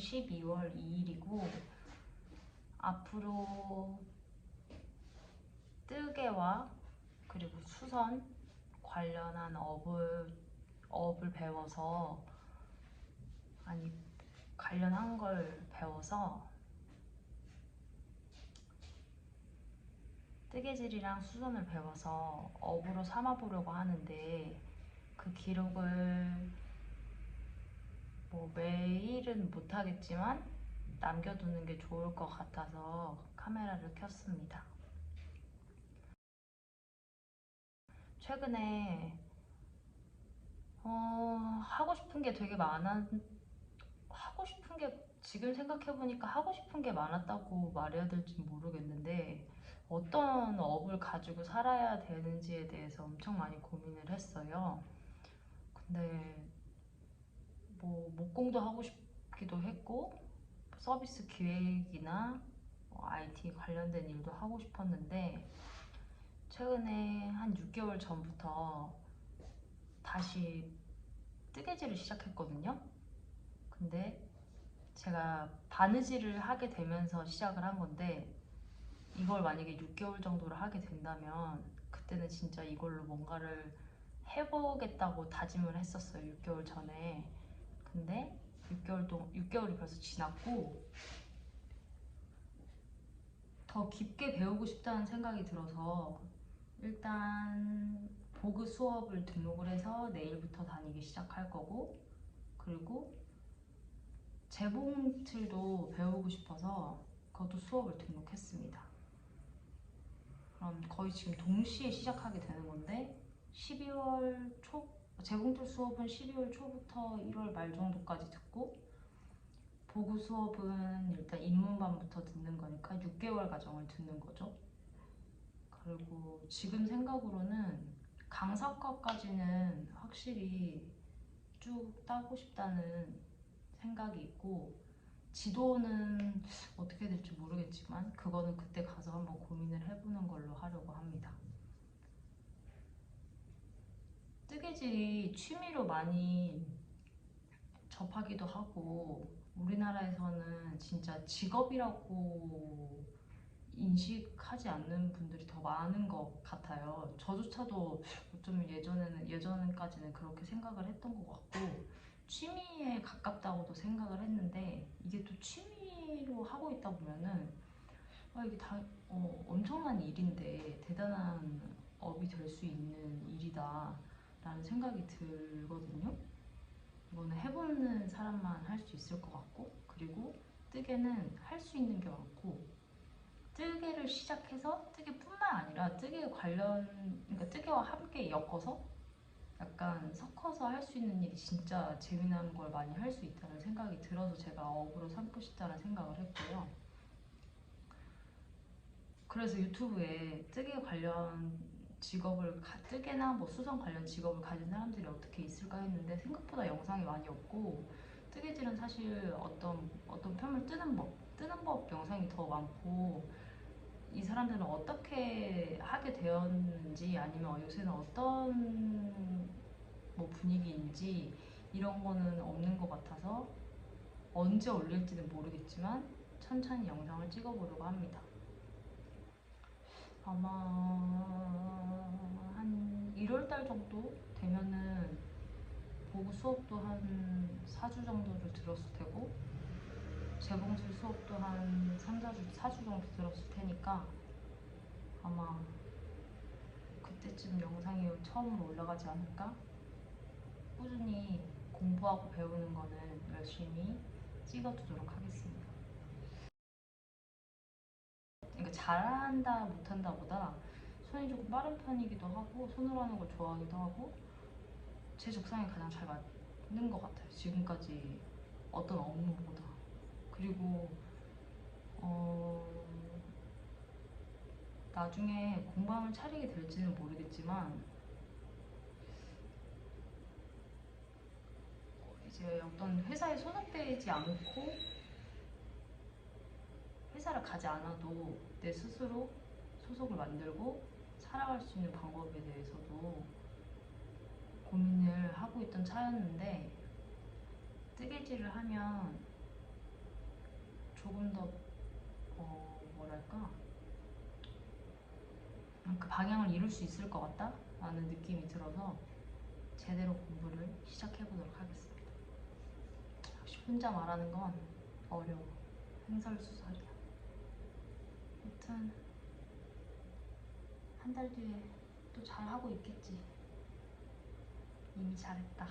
12월 2일이고 앞으로 뜨개와 그리고 수선 관련한 업을 업을 배워서 아니 관련한 걸 배워서 뜨개질이랑 수선을 배워서 업으로 삼아보려고 하는데 그 기록을 뭐 매일은 못하겠지만 남겨두는 게 좋을 것 같아서 카메라를 켰습니다. 최근에 어, 하고 싶은 게 되게 많아 하고 싶은 게 지금 생각해보니까 하고 싶은 게 많았다고 말해야 될지 모르겠는데 어떤 업을 가지고 살아야 되는지에 대해서 엄청 많이 고민을 했어요. 근데 뭐 목공도 하고 싶기도 했고 서비스 기획이나 뭐 IT 관련된 일도 하고 싶었는데 최근에 한 6개월 전부터 다시 뜨개질을 시작했거든요. 근데 제가 바느질을 하게 되면서 시작을 한 건데 이걸 만약에 6개월 정도를 하게 된다면 그때는 진짜 이걸로 뭔가를 해보겠다고 다짐을 했었어요. 6개월 전에. 근데 6개월 동 6개월이 벌써 지났고 더 깊게 배우고 싶다는 생각이 들어서 일단 보그 수업을 등록을 해서 내일부터 다니기 시작할 거고 그리고 재봉틀도 배우고 싶어서 그것도 수업을 등록했습니다. 그럼 거의 지금 동시에 시작하게 되는 건데 12월 초 재봉틀 수업은 12월 초부터 1월 말 정도까지 듣고 보고 수업은 일단 입문반부터 듣는 거니까 6개월 과정을 듣는 거죠. 그리고 지금 생각으로는 강사과까지는 확실히 쭉 따고 싶다는 생각이 있고 지도는 어떻게 될지 모르겠지만 그거는 그때 가서 한번 고민을 해보는 걸로 하려고 합니다. 뜨개질이 취미로 많이 접하기도 하고 우리나라에서는 진짜 직업이라고 인식하지 않는 분들이 더 많은 것 같아요. 저조차도 어쩌면 예전에는 예전까지는 그렇게 생각을 했던 것 같고 취미에 가깝다고도 생각을 했는데 이게 또 취미로 하고 있다 보면은 아 이게 다 어, 엄청난 일인데 대단한 업이 될 수 있는 일이다 라는 생각이 들거든요. 이거는 해보는 사람만 할 수 있을 것 같고 그리고 뜨개는 할 수 있는 게 많고 뜨개를 시작해서 뜨개뿐만 아니라 뜨개 관련 그러니까 뜨개와 함께 엮어서 약간 섞어서 할 수 있는 일이 진짜 재미난 걸 많이 할 수 있다는 생각이 들어서 제가 업으로 삼고 싶다는 생각을 했고요. 그래서 유튜브에 뜨개 관련 직업을 가, 뜨개나 뭐 수선 관련 직업을 가진 사람들이 어떻게 있을까 했는데 생각보다 영상이 많이 없고 뜨개질은 사실 어떤 어떤 편을 뜨는 법 뜨는 법 영상이 더 많고 이 사람들은 어떻게 하게 되었는지 아니면 요새는 어떤 뭐 분위기인지 이런 거는 없는 것 같아서 언제 올릴지는 모르겠지만 천천히 영상을 찍어보려고 합니다. 아마 한 1월달 정도 되면은 보고 수업도 한 4주 정도를 들었을 테고 재봉술 수업도 한 3, 4주, 4주 정도 들었을 테니까 아마 그때쯤 영상이 처음으로 올라가지 않을까? 꾸준히 공부하고 배우는 거는 열심히 찍어두도록 하겠습니다. 잘한다 못한다 보다 손이 조금 빠른 편이기도 하고 손으로 하는 걸 좋아하기도 하고 제 적성에 가장 잘 맞는 것 같아요. 지금까지 어떤 업무보다. 그리고 어 나중에 공방을 차리게 될지는 모르겠지만 이제 어떤 회사에 소속되지 않고 회사를 가지 않아도 내 스스로 소속을 만들고 살아갈 수 있는 방법에 대해서도 고민을 하고 있던 차였는데 뜨개질을 하면 조금 더 어, 뭐랄까 그 방향을 이룰 수 있을 것 같다? 라는 느낌이 들어서 제대로 공부를 시작해 보도록 하겠습니다. 혼자 말하는 건 어려워. 횡설수설이야. 여튼 한 달 뒤에 또 잘하고 있겠지. 이미 잘했다.